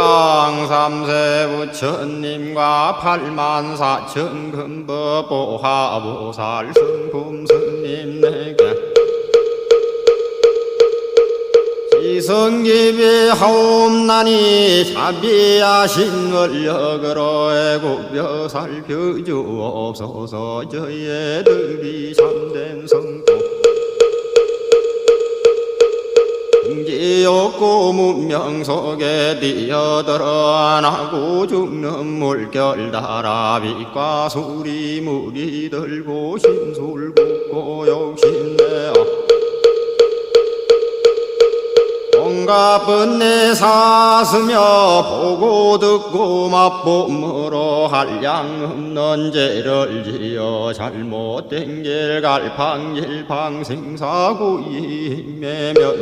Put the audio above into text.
금강 삼세 부처님과 팔만 사천 금법 보하보살 성품 스님 내게 지성기비 하옵나니 자비하신 원력으로 애굽여 살펴주옵소서 저희들이 참된 성도 인지없고 문명 속에 뛰어들어 나고 죽는 물결 달아 빛과 소리 물이 들고 신술 붓고 욕심내어 온갖 번뇌 사스며 보고 듣고 맛보므로 한량 없는 죄를 지어 잘못된 길 갈팡질팡 생사고임에 면